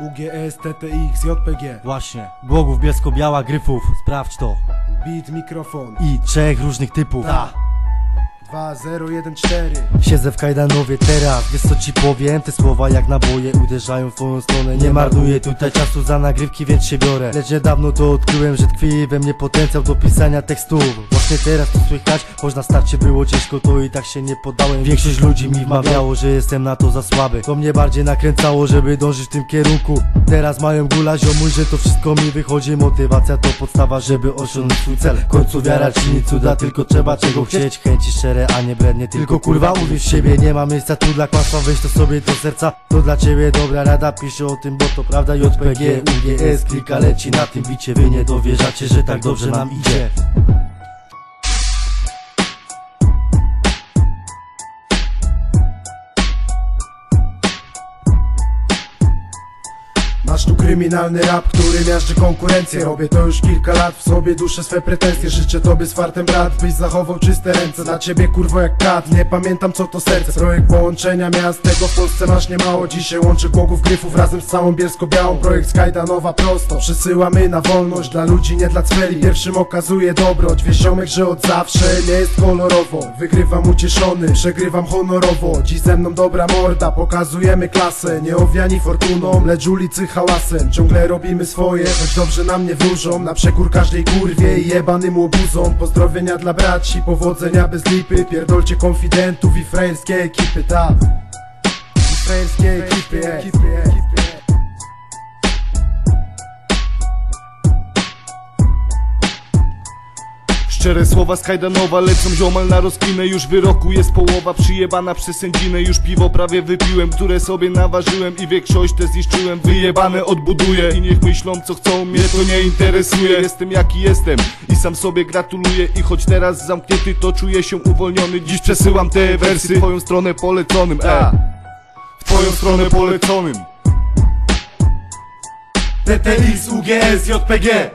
UGS, TTX, JPG Właśnie, Głogów, Bielsko-Biała, Gryfów, sprawdź to. Beat, mikrofon. I trzech różnych typów. Ta. 2014 Siedzę w kajdanowie teraz, wiesz co ci powiem? Te słowa jak naboje uderzają w twoją stronę. Nie marnuję tutaj czasu za nagrywki, więc się biorę. Lecz niedawno to odkryłem, że tkwi we mnie potencjał do pisania tekstów Właśnie teraz to słychać, choć na starcie było ciężko, to i tak się nie poddałem Większość ludzi mi wmawiało, że jestem na to za słaby. To mnie bardziej nakręcało, żeby dążyć w tym kierunku. Teraz mają gula ziomuj, że to wszystko mi wychodzi. Motywacja to podstawa, żeby osiągnąć swój cel. W końcu wiara czyni cuda, tylko trzeba czego chcieć. Chęci szczere, a nie brednie, tylko kurwa uwierz w siebie. Nie ma miejsca tu dla kłamstwa, weź to sobie do serca. To dla ciebie dobra rada, piszę o tym, bo to prawda. JPG, UGS, klika leci na tym bicie. Wy nie dowierzacie, że tak dobrze nam idzie Masz tu kryminalny rap, który miażdży konkurencję. Robię to już kilka lat, w sobie duszę swe pretensje. Życzę tobie z fartem brat, byś zachował czyste ręce. Dla ciebie kurwo jak kat, nie pamiętam co to serce. Projekt połączenia miast, tego w Polsce masz niemało Dzisiaj łączy Głogów Gryfów razem z całą Bielsko-Białą. Projekt Skajdanowa prosto, przesyłamy na wolność Dla ludzi, nie dla cweli, pierwszym okazuje dobroć. Wiesz ziomek, że od zawsze nie jest kolorowo. Wygrywam ucieszony, przegrywam honorowo. Dziś ze mną dobra morda, pokazujemy klasę. Nie owiani fortuną, lecz ulicy Ciągle robimy swoje, choć dobrze nam nie wróżą. Na przekór każdej kurwie i jebanym łobuzom. Pozdrowienia dla braci, powodzenia bez lipy. Pierdolcie konfidentów i frajerskie ekipy, ta frajerskie ekipy, ekipy, ekipy. Szczere słowa z Kajdanowa lecą ziomal na rozkminę Już wyroku jest połowa przyjebana przez sędzinę. Już piwo prawie wypiłem, które sobie naważyłem. I większość te zniszczyłem, wyjebane odbuduję. I niech myślą co chcą, mnie to nie interesuje. Jestem jaki jestem i sam sobie gratuluję. I choć teraz zamknięty to czuję się uwolniony. Dziś przesyłam te wersy w twoją stronę poleconym e. W twoją stronę poleconym. TTX, UGS, JPG